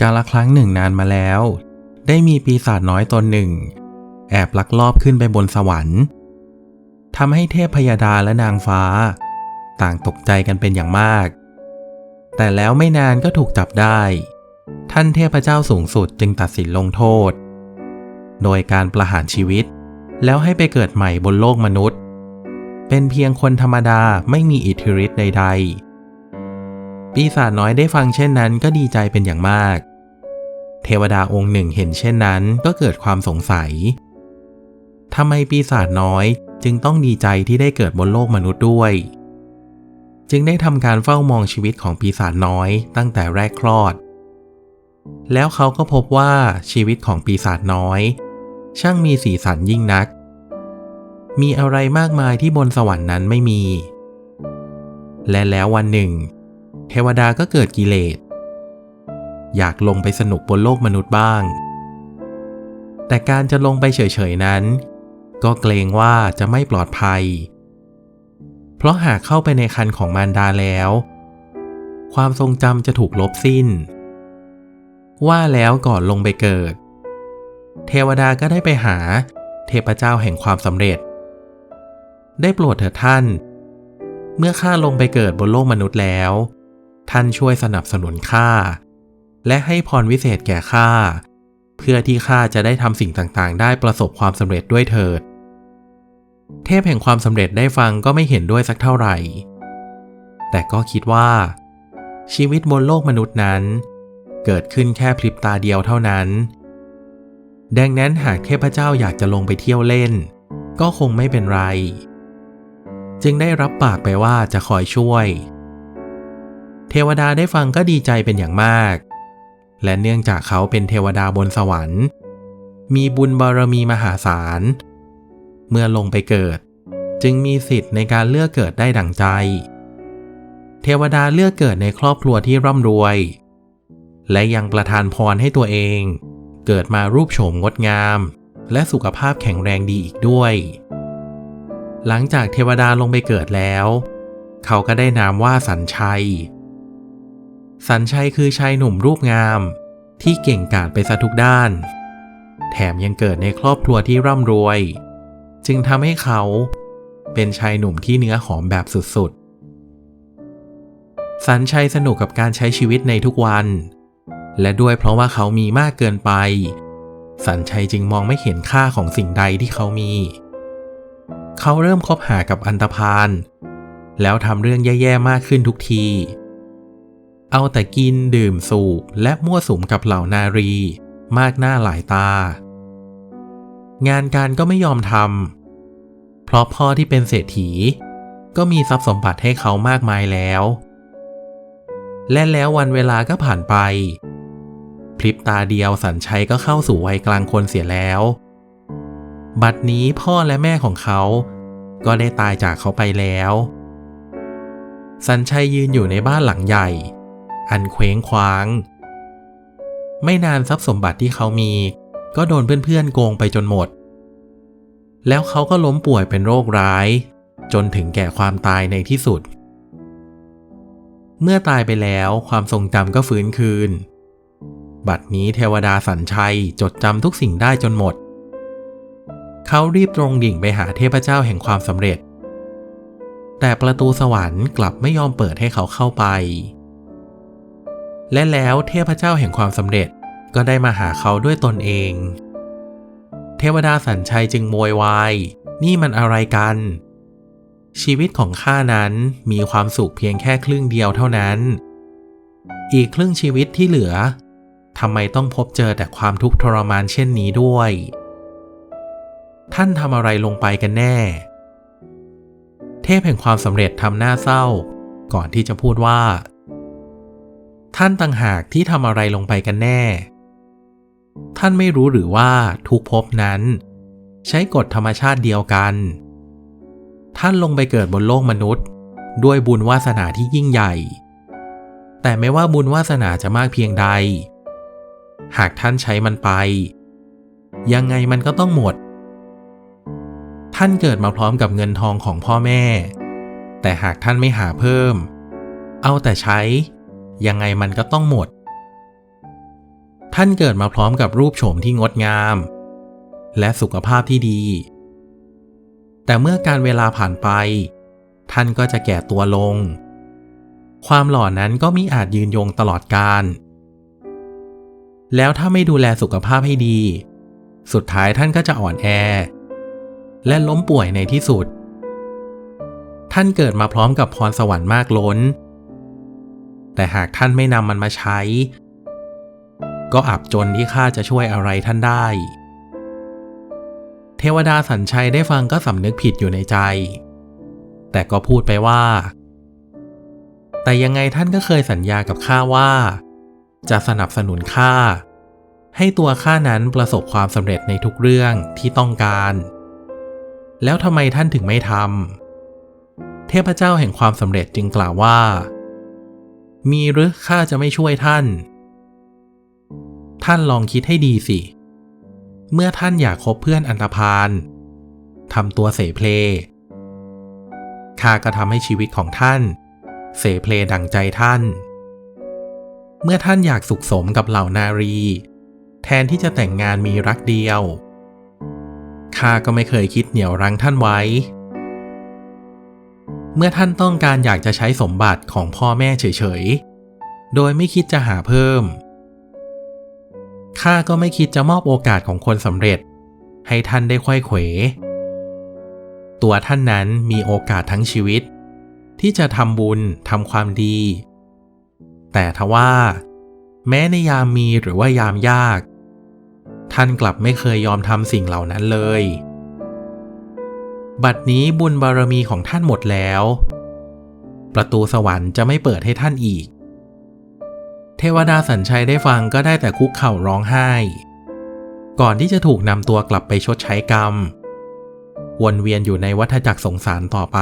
กาลครั้งหนึ่งนานมาแล้ว ได้มีปีศาจน้อยตนหนึ่ง แอบลักลอบขึ้นไปบนสวรรค์ทำให้เทพพยาดาและนางฟ้า ต่างตกใจกันเป็นอย่างมาก แต่แล้วไม่นานก็ถูกจับได้ ท่านเทพเจ้าสูงสุดจึงตัดสินลงโทษ โดยการประหารชีวิต แล้วให้ไปเกิดใหม่บนโลกมนุษย์ เป็นเพียงคนธรรมดาไม่มีอิทธิฤทธิ์ใด ๆ ปีศาจน้อยได้ฟังเช่นนั้นก็ดีใจเป็นอย่างมาก เทวดาองค์หนึ่งเห็นเช่นนั้นก็เกิดความสงสัยทำไมปีศาจน้อยจึงต้องดีใจที่ได้เกิดบนโลกมนุษย์ด้วย จึงได้ทำการเฝ้ามองชีวิตของปีศาจน้อยตั้งแต่แรกคลอด แล้วเขาก็พบว่าชีวิตของปีศาจน้อย ช่างมีสีสันยิ่งนัก มีอะไรมากมายที่บนสวรรค์นั้นไม่มี และแล้ววันหนึ่ง เทวดาก็เกิดกิเลส อยากลงไปสนุกบนโลกมนุษย์บ้าง แต่การจะลงไปเฉยๆนั้น ก็เกรงว่าจะไม่ปลอดภัย เพราะหากเข้าไปในคันของมารดาแล้ว ความทรงจำจะถูกลบสิ้น ว่าแล้วก่อนลงไปเกิด เทวดาก็ได้ไปหาเทพเจ้าแห่งความสำเร็จ ได้โปรดเถิดท่าน เมื่อข้าลงไปเกิดบนโลกมนุษย์แล้ว ท่านช่วยสนับสนุนข้า และให้พรวิเศษแก่ข้าเพื่อที่ข้าจะได้ทำสิ่งต่างๆ ได้ประสบความสำเร็จด้วยเถิด เทพแห่งความสำเร็จได้ฟังก็ไม่เห็นด้วยสักเท่าไหร่ แต่ก็คิดว่า ชีวิตบนโลกมนุษย์นั้น เกิดขึ้นแค่พริบตาเดียวเท่านั้น ดังนั้นหากเทพเจ้าอยากจะลงไปเที่ยวเล่น ก็คงไม่เป็นไร จึงได้รับปากไปว่าจะคอยช่วย เทวดาได้ฟังก็ดีใจเป็นอย่างมาก และเนื่องจากเขาเป็นเทวดาบนสวรรค์ มีบุญบารมีมหาศาล เมื่อลงไปเกิด จึงมีสิทธิ์ในการเลือกเกิดได้ดั่งใจ เทวดาเลือกเกิดในครอบครัวที่ร่ำรวย และยังประทานพรให้ตัวเอง เกิดมารูปโฉมงดงาม และสุขภาพแข็งแรงดีอีกด้วย หลังจากเทวดาลงไปเกิดแล้ว เขาก็ได้นามว่าสัญชัย สัญชัยคือชายหนุ่มรูปงาม ที่เก่งกาจไปซะทุกด้าน แถมยังเกิดในครอบครัวที่ร่ำรวย จึงทำให้เขาเป็นชายหนุ่มที่เนื้อหอมแบบสุดๆ สันชัยสนุกกับการใช้ชีวิตในทุกวัน และด้วยเพราะว่าเขามีมากเกินไป สันชัยจึงมองไม่เห็นค่าของสิ่งใดที่เขามี เขาเริ่มคบหากับอันตพานแล้วทำเรื่องแย่ๆมากขึ้นทุกที เอาแต่กินดื่มสูบและมั่วสุมกับเหล่านารี มากหน้าหลายตา งานการก็ไม่ยอมทำเพราะพ่อที่เป็นเศรษฐี ก็มีทรัพย์สมบัติให้เขามากมายแล้ว และแล้ววันเวลาก็ผ่านไปพริบตาเดียวสัญชัยก็เข้าสู่วัยกลางคนเสียแล้ว บัดนี้พ่อและแม่ของเขา ก็ได้ตายจากเขาไปแล้ว สัญชัยยืนอยู่ในบ้านหลังใหญ่ อันเคว้งคว้าง ไม่นานทรัพย์สมบัติที่เขามี ก็โดนเพื่อนๆโกงไปจนหมด แล้วเขาก็ล้มป่วยเป็นโรคร้าย จนถึงแก่ความตายในที่สุด เมื่อตายไปแล้วความทรงจำก็ฟื้นคืน บัดนี้เทวดาสัญชัยจดจำทุกสิ่งได้จนหมด เขารีบตรงดิ่งไปหาเทพเจ้าแห่งความสำเร็จแต่ประตูสวรรค์กลับไม่ยอมเปิดให้เขาเข้าไป และแล้วเทพเจ้าแห่งความสำเร็จก็ได้มาหาเขาด้วยตนเอง เทวดาสัญชัยจึงโวยวาย นี่มันอะไรกัน ชีวิตของข้านั้นมีความสุขเพียงแค่ครึ่งเดียวเท่านั้น อีกครึ่งชีวิตที่เหลือทำไมต้องพบเจอแต่ความทุกข์ทรมานเช่นนี้ด้วย ท่านทำอะไรลงไปกันแน่ เทพแห่งความสำเร็จทำหน้าเศร้า ก่อนที่จะพูดว่า ท่านต่างหากที่ทำอะไรลงไปกันแน่ ท่านไม่รู้หรือว่าทุกภพนั้น ใช้กฎธรรมชาติเดียวกัน ท่านลงไปเกิดบนโลกมนุษย์ ด้วยบุญวาสนาที่ยิ่งใหญ่ แต่ไม่ว่าบุญวาสนาจะมากเพียงใด หากท่านใช้มันไป ยังไงมันก็ต้องหมด ท่านเกิดมาพร้อมกับเงินทองของพ่อแม่ แต่หากท่านไม่หาเพิ่ม เอาแต่ใช้ ยังไงมันก็ต้องหมด ท่านเกิดมาพร้อมกับรูปโฉมที่งดงาม และสุขภาพที่ดี แต่เมื่อการเวลาผ่านไป ท่านก็จะแก่ตัวลง ความหล่อนั้นก็มิอาจยืนยงตลอดกาลแล้วถ้าไม่ดูแลสุขภาพให้ดี สุดท้ายท่านก็จะอ่อนแอ และล้มป่วยในที่สุดท่านเกิดมาพร้อมกับพรสวรรค์มากล้น แต่หากท่านไม่นำมันมาใช้ ก็อับจนที่ข้าจะช่วยอะไรท่านได้ เทวดาสัญชัยได้ฟังก็สำนึกผิดอยู่ในใจ แต่ก็พูดไปว่า แต่ยังไงท่านก็เคยสัญญากับข้าว่า จะสนับสนุนข้าให้ตัวข้านั้นประสบความสำเร็จในทุกเรื่องที่ต้องการ แล้วทำไมท่านถึงไม่ทำเทพเจ้าแห่งความสำเร็จจึงกล่าวว่า มีหรือข้าจะไม่ช่วยท่าน ท่านลองคิดให้ดีสิ เมื่อท่านอยากคบเพื่อนอันธพาลทำตัวเสเพลข้าก็ทำให้ชีวิตของท่าน เสเพลดังใจท่าน เมื่อท่านอยากสุขสมกับเหล่านารี แทนที่จะแต่งงานมีรักเดียวข้าก็ไม่เคยคิดเหนี่ยวรั้งท่านไว้ เมื่อท่านต้องการอยากจะใช้สมบัติของพ่อแม่เฉยๆ โดยไม่คิดจะหาเพิ่ม ข้าก็ไม่คิดจะมอบโอกาสของคนสำเร็จ ให้ท่านได้ค่อยเขว ตัวท่านนั้นมีโอกาสทั้งชีวิต ที่จะทำบุญทำความดี แต่ทว่า แม้ในยามมีหรือว่ายามยาก ท่านกลับไม่เคยยอมทำสิ่งเหล่านั้นเลย บัดนี้บุญบารมีของท่านหมดแล้ว ประตูสวรรค์จะไม่เปิดให้ท่านอีก เทวดาสัญชัยได้ฟังก็ได้แต่คุกเข่าร้องไห้ ก่อนที่จะถูกนำตัวกลับไปชดใช้กรรม วนเวียนอยู่ในวัฏจักรสงสารต่อไป